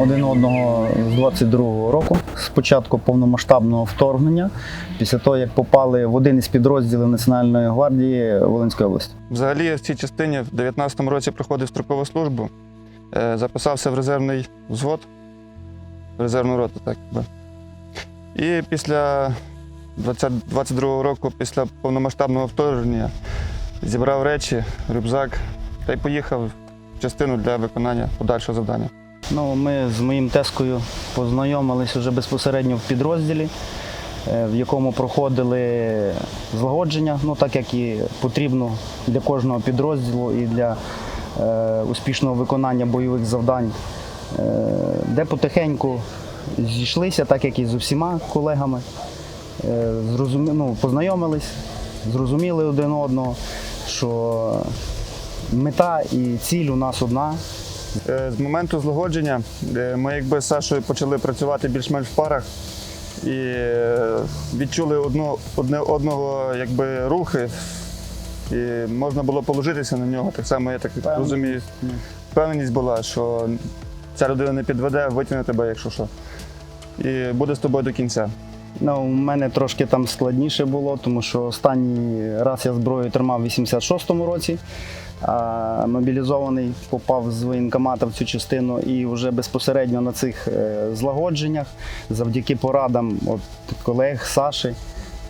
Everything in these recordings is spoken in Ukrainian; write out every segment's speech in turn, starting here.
один одного з 22-го року, з початку повномасштабного вторгнення, після того, як попали в один із підрозділів Національної гвардії Волинської області. Взагалі я в цій частині в 19-му році проходив строкову службу, е, записався в резервний взвод, в резервну роту, так би. І після 22-го року, після повномасштабного вторгнення, зібрав речі, рюкзак та й поїхав в частину для виконання подальшого завдання. Ну, ми з моїм тескою познайомились вже безпосередньо в підрозділі, е, в якому проходили злагодження, ну так як і потрібно для кожного підрозділу і для е, успішного виконання бойових завдань, е, де потихеньку зійшлися, так як і з усіма колегами, е, зрозумі, ну, познайомились, зрозуміли один одного, що мета і ціль у нас одна. Е, З моменту злагодження е, ми якби з Сашою почали працювати більш-менш в парах і е, відчули одно, одне одного якби, рухи, і можна було положитися на нього. Так само я так розумію. Впевненість була, що ця людина не підведе, витягне тебе, якщо що. І буде з тобою до кінця. Ну, у мене трошки там складніше було, тому що останній раз я зброю тримав в 86-му році, а мобілізований попав з воєнкомата в цю частину і вже безпосередньо на цих е, злагодженнях, завдяки порадам от, колег Саші,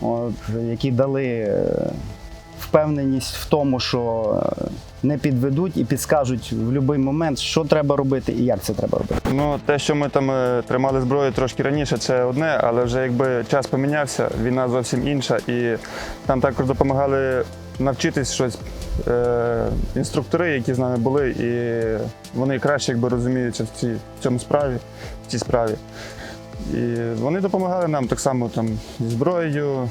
от, які дали е, впевненість в тому, що е, не підведуть і підскажуть в будь-який момент, що треба робити і як це треба робити. Ну, те, що ми там е, тримали зброю трошки раніше, це одне, але вже якби час помінявся, війна зовсім інша, і нам також допомагали навчитись щось е, інструктори, які з нами були, і вони краще якби розуміються в, цій, в цьому справі, в цій справі. І вони допомагали нам так само там зі зброєю,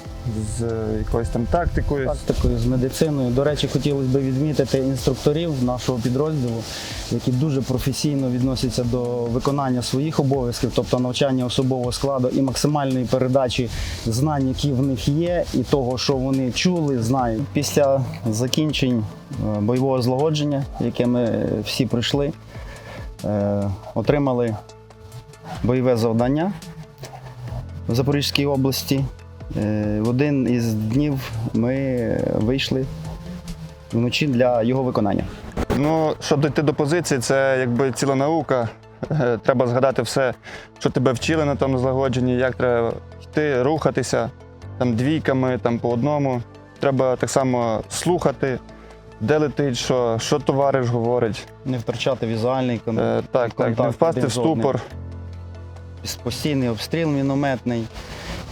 з е, якоюсь там тактикою. Тактикою з медициною. До речі, хотілося б відмітити інструкторів нашого підрозділу, які дуже професійно відносяться до виконання своїх обов'язків, тобто навчання особового складу і максимальної передачі знань, які в них є, і того, що вони чули, знають. Після закінчень е, бойового злагодження, яке ми всі пройшли, е, отримали бойове завдання в Запорізькій області. Е, В один із днів ми вийшли вночі для його виконання. Ну, щоб дійти до позиції, це якби ціла наука. Е, Треба згадати все, що тебе вчили на тому злагодженні, як треба йти, рухатися там двійками, там по одному. Треба так само слухати, де летить, що, що товариш говорить. Не втрачати візуальний кон- Е, так, так, не впасти в ступор. Постійний обстріл мінометний.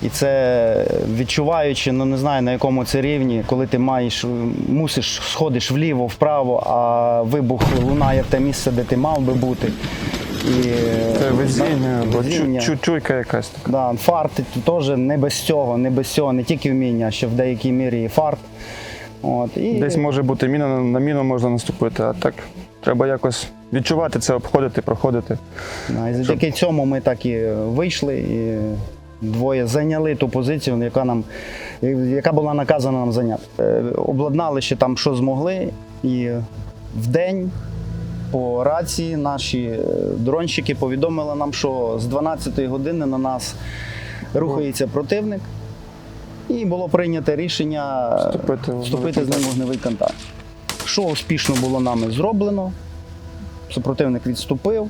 І це відчуваючи, ну не знаю на якому це рівні, коли ти маєш, мусиш сходиш вліво, вправо, а вибух лунає в те місце, де ти мав би бути. І, Це везіння, або везіння. чу- чуйка якась. така. Да, фарт теж не без цього, не без цього, не тільки вміння, а ще в деякій мірі і фарт. От, і... Десь може бути міна, на- на міну можна наступити, а так треба якось відчувати це, обходити, проходити. Да, і завдяки цьому ми так і вийшли, і двоє зайняли ту позицію, яка нам яка була наказана нам зайняти. Е, Обладнали ще там, що змогли, і в день по рації наші е, дронщики повідомили нам, що з 12-ї години на нас рухається противник. І було прийнято рішення Вступити в вступити з ним вогневий контакт. Що успішно було нами зроблено, супротивник відступив,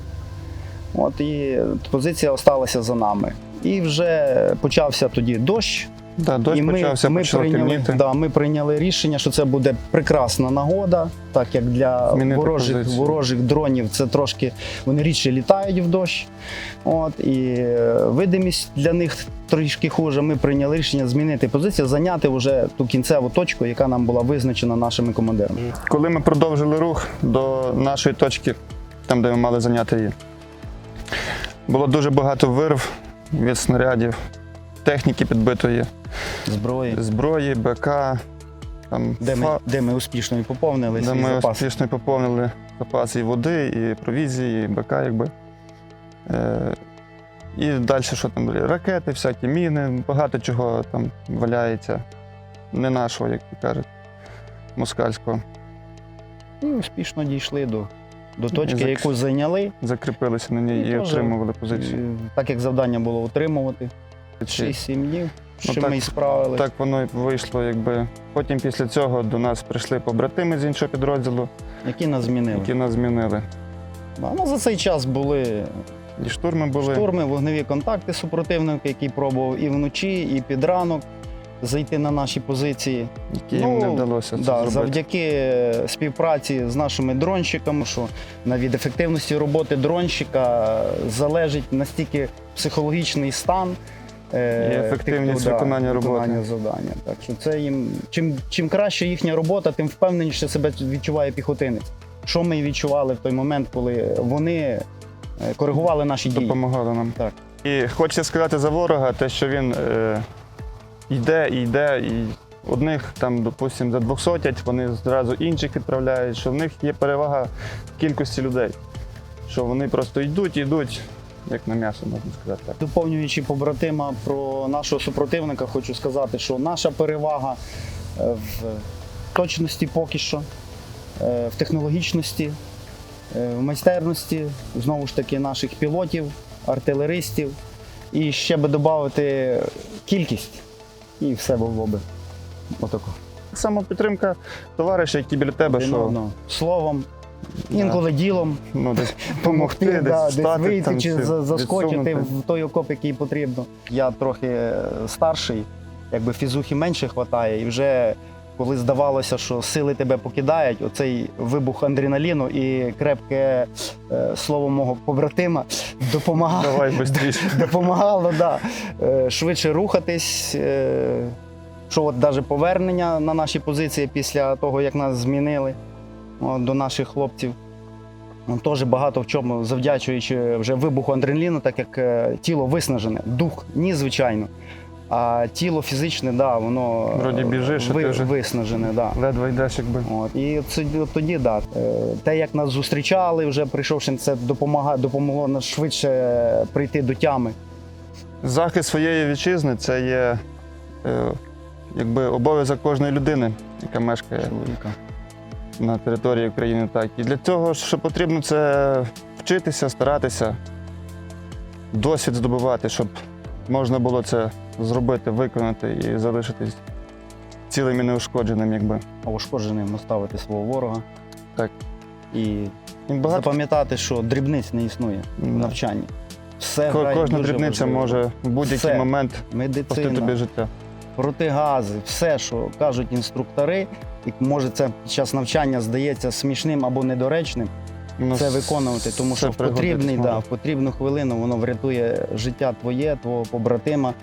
от і позиція осталася за нами. І вже почався тоді дощ. Да, дощ і ми, почався, ми, почало прийняли, темніти. да, ми прийняли рішення, що це буде прекрасна нагода, так як для Змінити ворожих, позицію. ворожих дронів це трошки вони рідше літають в дощ. От, і е, видимість для них трішки хуже. Ми прийняли рішення змінити позицію, зайняти вже ту кінцеву точку, яка нам була визначена нашими командирами. Коли ми продовжили рух до нашої точки, там, де ми мали зайняти її, було дуже багато вирв від снарядів, техніки підбитої, Зброї, зброї, БК, там, де ми, де ми успішно і поповнили де ми запас. успішно поповнили запаси і води, і провізії, і БК, якби. Е, і далі, що там були? Ракети, всякі міни, багато чого там валяється. Не нашого, як кажуть, москальського. І успішно дійшли до до точки, зак- яку зайняли. Закріпилися на ній І і отримували позицію. Так як завдання було утримувати 6-7 днів, Ну, що так- ми і справилися. Так воно і вийшло, якби. Потім після цього до нас прийшли побратими з іншого підрозділу, які нас змінили. які нас змінили. Да, ну, за цей час були І штурми були. штурми, вогневі контакти супротивника, який пробував і вночі, і під ранок зайти на наші позиції. які їм не вдалося це да, зробити. завдяки е, співпраці з нашими дронщиками, що навіть від ефективності роботи дронщика залежить настільки психологічний стан. Е, І ефективність тих, виконання роботи. виконання завдання. Так що це їм чим, чим краще їхня робота, тим впевненіше себе відчуває піхотинець. Що ми відчували в той момент, коли вони е, коригували наші дії. допомагали нам. Так. І хочеться сказати за ворога, те, що він е, йде і йде, і одних там, допустимо, за 200, вони зразу інших відправляють, що в них є перевага в кількості людей. Що вони просто йдуть, йдуть, як на м'ясо, можна сказати так. Доповнюючи побратима про нашого супротивника, хочу сказати, що наша перевага е, в точності поки що, е, в технологічності, е, в майстерності, знову ж таки, наших пілотів, артилеристів. І ще би додати кількість, і все було би отако. Так само підтримка товариша, які біля тебе, що. Словом, інколи ділом. ну, десь Помогти, десь, да, десь встати, вийти там, чи заскочити в той окоп, який потрібно. Я трохи е, старший, якби фізухи менше вистачає, і вже коли здавалося, що сили тебе покидають, оцей вибух адреналіну і крепке е, слово мого побратима допомагало, Давай швидше. допомагало да, е, швидше рухатись. Що от навіть повернення на наші позиції після того, як нас змінили до наших хлопців. Ну, Теж багато в чому завдячуючи вже вибуху адреналіну, так як е, тіло виснажене, дух ні, звичайно. А тіло фізичне, да, воно Вроді біжиш, ви, ти виснажене. Да. Ледве йдеш, якби. От, і тоді- от тоді, да, е, те, як нас зустрічали, вже прийшовши, це допомога, допомогло нас швидше прийти до тями. Захист своєї вітчизни це є е, якби обов'язок кожної людини, яка мешкає Чоловіка. На території України. Так. І для цього, що потрібно, це вчитися, старатися, досвід здобувати, щоб можна було це зробити, виконати і залишитись цілим і неушкодженим, якби. А ушкодженим оставити свого ворога. Так. І багато запам'ятати, що дрібниць не існує в навчанні. Все ко- кожна дуже дрібниця важливу може в будь-який момент медицина, тобі життя. протигази, все, що кажуть інструктори, і може це під час навчання здається смішним або недоречним, Ну, це виконувати, тому що в потрібний, да, в потрібну хвилину воно врятує життя твоє, твого побратима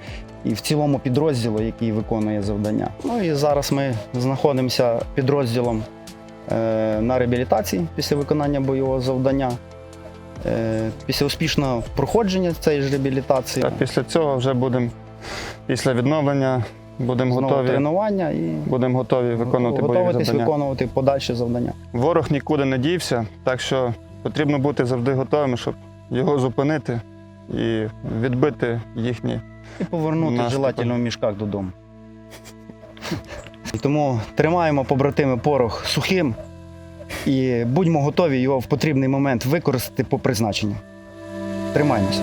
і в цілому підрозділу, який виконує завдання. Ну і зараз ми знаходимося підрозділом е, на реабілітації після виконання бойового завдання. Е, після успішного проходження цієї ж реабілітації, Так, після цього вже будемо, після відновлення, будемо знову готові, тренування і будемо готові виконувати бойові завдання. виконувати подальші завдання. Ворог нікуди не дівся, так що потрібно бути завжди готовими, щоб його зупинити і відбити їхні. І повернути Наступом. желательно в мішках додому. Тому тримаємо побратими порох сухим і будьмо готові його в потрібний момент використати по призначенню. Тримаємося.